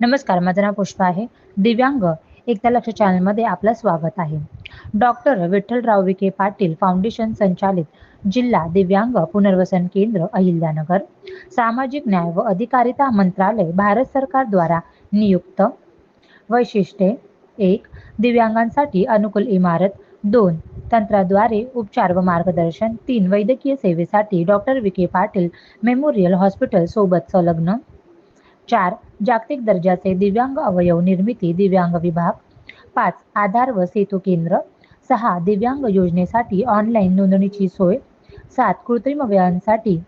नमस्कार माझं नाव पुष्पा आहे. दिव्यांग एकता लक्ष चॅनलमध्ये आपलं स्वागत आहे. डॉक्टर विठ्ठलराव विखे पाटील फाउंडेशन संचालित जिल्हा दिव्यांग पुनर्वसन केंद्र अहिल्यानगर. सामाजिक न्याय व अधिकारिता मंत्रालय भारत सरकारद्वारा नियुक्त. वैशिष्ट्ये एक दिव्यांगांसाठी अनुकूल इमारत. दोन तंत्राद्वारे उपचार व मार्गदर्शन. तीन वैद्यकीय सेवेसाठी doctor Vikhe Patil memorial hospital सोबत संलग्न. चार जागतिक दर्जाचे दिव्यांग अवयव निर्मिती दिव्यांग विभाग. पाच आधार व सेतू केंद्र. सहा दिव्यांग योजनेसाठी ऑनलाईन नोंदणीची सोय. सात कृत्रिम अवयवांसाठी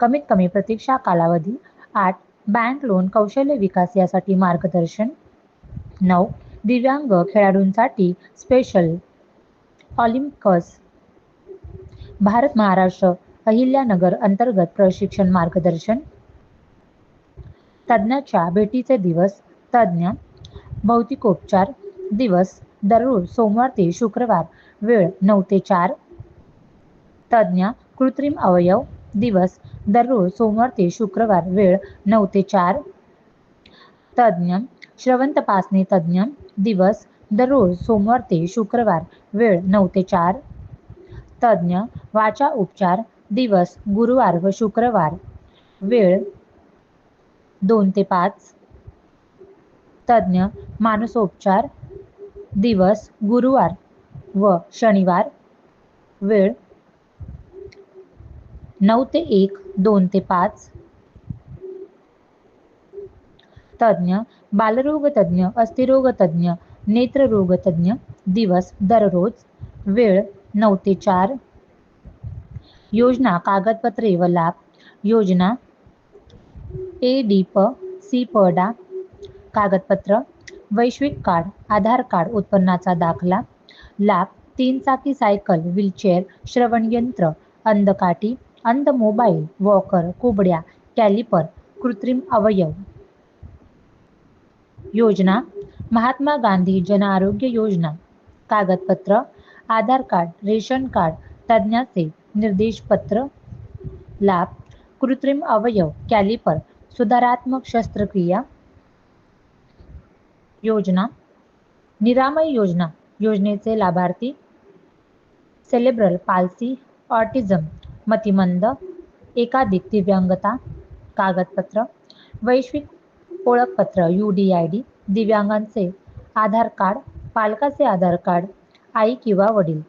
कमीत कमी प्रतीक्षा कालावधी. आठ बँक लोन कौशल्य विकास यासाठी मार्गदर्शन. नऊ दिव्यांग खेळाडूंसाठी स्पेशल ऑलिम्पस. भारत महाराष्ट्र अहिल्यानगर अंतर्गत प्रशिक्षण मार्गदर्शन. तज्ज्ञाच्या भेटीचे दिवस तज्ज्ञ भौतिकोपचार दिवस दररोज सोमवार ते शुक्रवार वेळ नऊ ते चार. तज्ज्ञ कृत्रिम अवयव दिवस दररोज सोमवार ते शुक्रवार वेळ नऊ ते चार. तज्ज्ञ श्रवण तपासणी तज्ज्ञ दिवस दररोज सोमवार ते शुक्रवार वेळ नऊ ते चार. तज्ज्ञ वाचा उपचार दिवस गुरुवार व शुक्रवार वेळ दोन ते पाच. तज्ज्ञ मानसोपचार दिवस गुरुवार व शनिवार. वेळ नऊ ते एक दोन ते पाच. तज्ज्ञ बालरोग तज्ज्ञ अस्थिरोग तज्ज्ञ नेत्ररोग तज्ज्ञ दिवस दररोज. वेळ नऊ ते चार. योजना कागदपत्रे व लाभ. योजना ए डी प सी पडा कागदपत्र वैश्विक कार्ड आधार कार्ड उत्पन्नाचा दाखला लाभ तीन चाकी सायकल व्हीलचेअर श्रवणयंत्र अंधकाठी अंध मोबाईल वॉकर कुबड्या कॅलिपर कृत्रिम अवयव. योजना महात्मा गांधी जन आरोग्य योजना. कागदपत्र आधार कार्ड रेशन कार्ड तज्ज्ञाचे निर्देशपत्र. लाभ कृत्रिम अवयव कॅलिपर सुधारात्मक शस्त्रक्रिया योजना निरामय योजना योजनेचे लाभार्थी सेलेब्रल पाल्सी ऑटिझम मतिमंद एकाधिक दिव्यांगता कागदपत्र वैश्विक ओळखपत्र यू डी आय डी दिव्यांगांचे आधार कार्ड पालकाचे आधार कार्ड आई किंवा वडील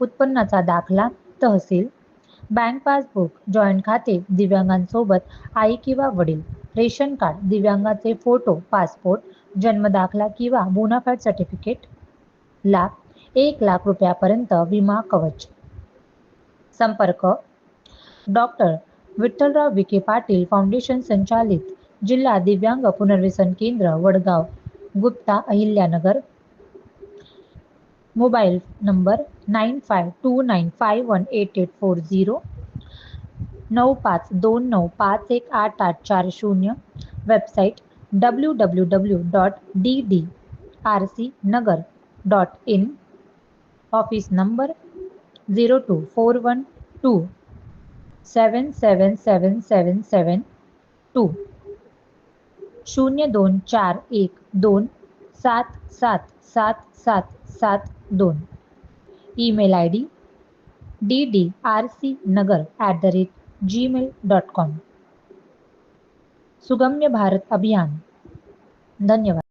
उत्पन्नाचा दाखला तहसील बँक पासबुक जॉईंट खाते दिव्यांगांसोबत आई किंवा वडील रेशन कार्ड दिव्यांगाचे फोटो पासपोर्ट जन्मदाखला किंवा बोनाफाईड सर्टिफिकेट लाभ एक लाख रुपयापर्यंत विमा कवच. संपर्क. डॉक्टर विठ्ठलराव विखे पाटील फाउंडेशन संचालित जिल्हा दिव्यांग पुनर्वसन केंद्र Vadgaon Gupta Ahilyanagar mobile number nine five two nine five one eight eight four zero नऊ पाच दोन नऊ पाच एक आठ आठ चार शून्य website W W W dot D D R C Nagar dot in office number zero two four one two seven seven seven seven seven two शून्य दोन चार एक दोन सात सात सात सात सात दोन. Email I D D D R C Nagar at the rate Gmail dot com Sugamya Bharat Abhiyan. धन्यवाद.